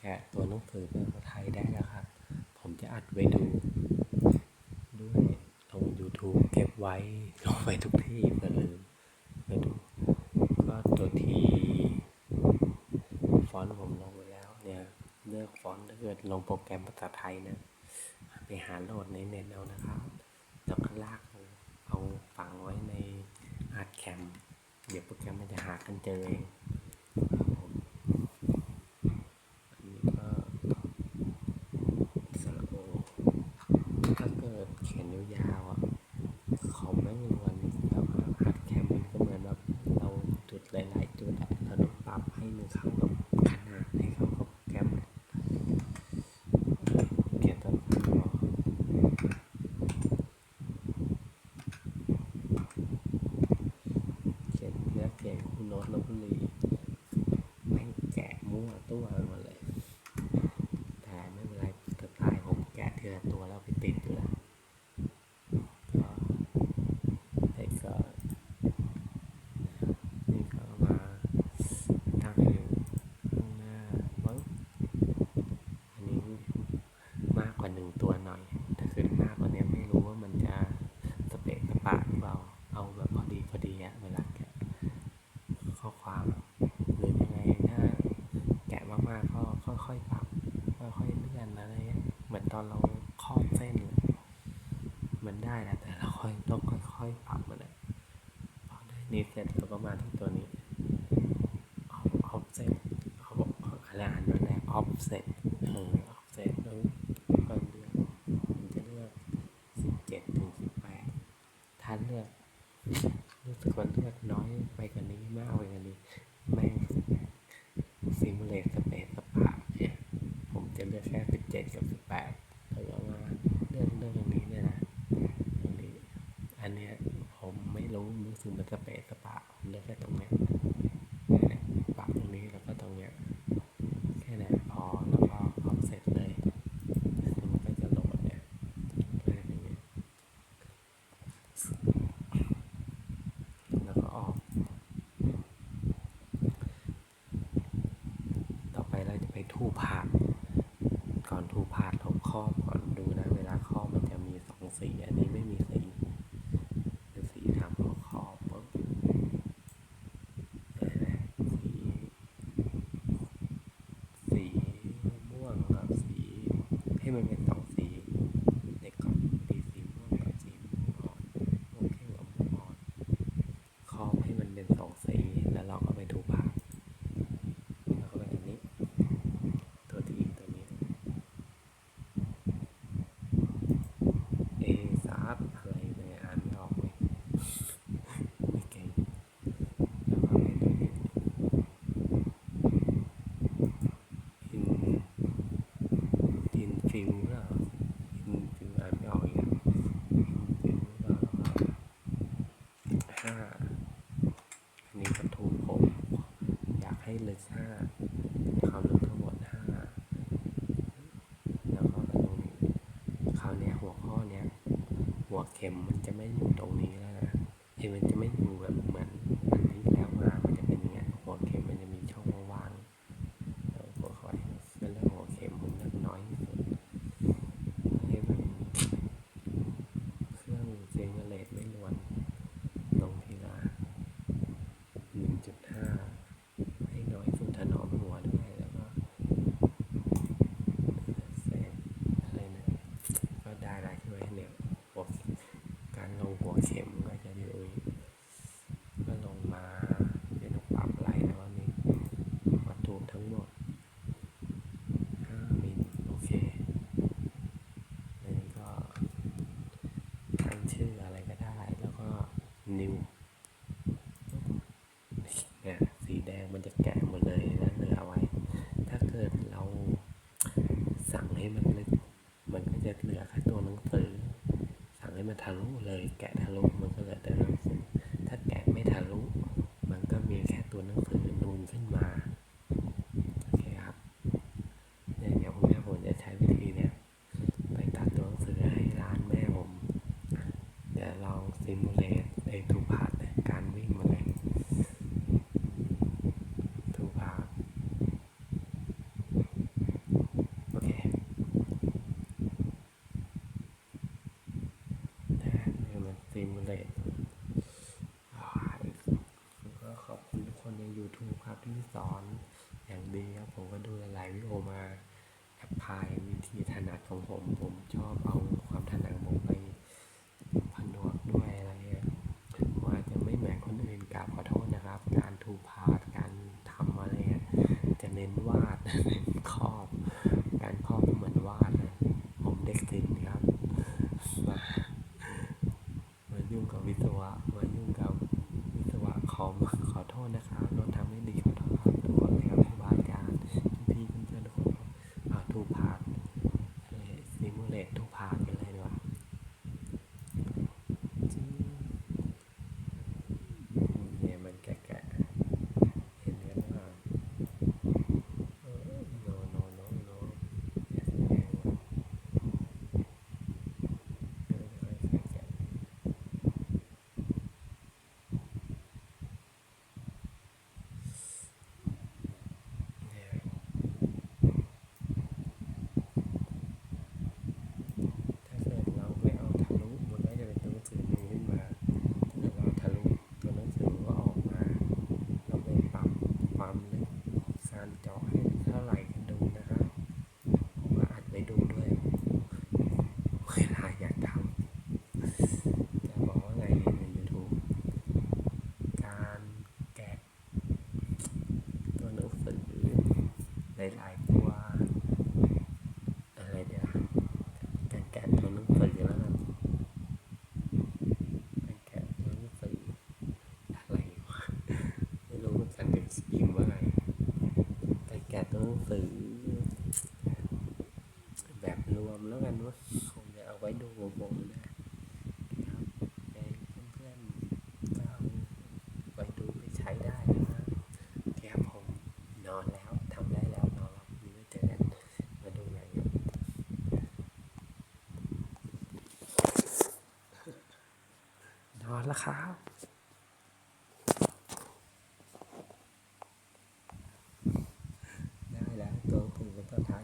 แกะตัวหนังสือเป็นภาษาไทยได้นะครับ ผมจะอัดไว้ดูด้วยลง YouTube เก็บไว้ลงไปทุกที่เพื่อลืมไปดูก็ตัวที่ฟอนต์ผมลงไปแล้วเนี่ยเลือกฟอนต์ถ้าเกิดลงโปรแกรมภาษาไทยนะ ไปหาโหลดในเน็ตเอานะครับ แล้วก็ลากเอาฝังไว้ในอาร์ตแคมเดี๋ยวโปรแกรมมันจะหากันเจอเอง ยาวันอะไรเงี้ยเหมือนตอนเราคล่อมเส้นเหมือนได้นะแต่เราค่อยต้องค่อยๆปรับมันแหละพอได้นิดเสร็จเราก็มาที่ตัวนี้ คือมันสเปซสปะเลือกแค่ตรงนี้ หัวเข็มมันจะไม่อยู่ตรงนี้แล้วนะเอ็มมันจะไม่อยู่แบบเหมือน Đồ 节目。 สอนอย่างดีครับผมก็ดูหลายวิดีโอมาแอพพลายวิธีถนัดของผม ผมชอบเอาความถนัดของผมไปผนวกด้วยอะไรเงี้ยผมอาจจะไม่เหมือนคนอื่นกราบขอโทษนะครับ การทูพาร์การทำอะไรเงี้ยจะเน้นวาดเน้นครอบการครอบเหมือนวาดนะผมเด็กศิลป์ครับมามายุ่งกับวิศวะมายุ่งกับวิศวะคอมขอโทษนะครับราทำไม่ดีขอโทษครับทุกคนเลยครับครูบาอาจารย์พี่ๆเพื่อนๆทุกคนครับอ่าทูพาร์ทซิมูเลตทูพาร์ทกันเลยดีกว่าจิ๊งเนี่ยมันแกะๆเห็นกันหรือเปล่า เออ no no no no อย่าแสดงว่าเออค่อยๆแกะเนี่ยถ้าเกิดเราไม่เอาทะลุมันก็จะเป็นตัวหนังสือนี้ขึ้นมาถ้าเราทะลุตัวหนังสือก็ออกมา เราไปปรับความลึกการเจาะให้เท่าไหร่กันดูนะครับผมก็อัดไว้ดูด้วย เวลาอยากทำจะบอกว่าไงดีใน YouTube การแกะตัวหนังสือ หลายๆตัวอะไรเดี๋ยวการแกะมันต้องฝึกแล้วกันการแกะมันต้องฝึกอะไรวะไม่รู้เหมือนกันเป็นสกิมว่าไงแต่แกะต้องฝึกแบบรวมแล้วกันว่าคงจะเอาไว้ดูวงๆนะครับให้เพื่อนๆก็เอาไว้ดูไปใช้ได้นะครับโอเคครับผมนอนแล้วทำได้แล้วนอนแล้วมีไว้เจอกันมาดูหนังกัน นอนแล้วครับได้แล้วตัวผมก็ต้องท้าย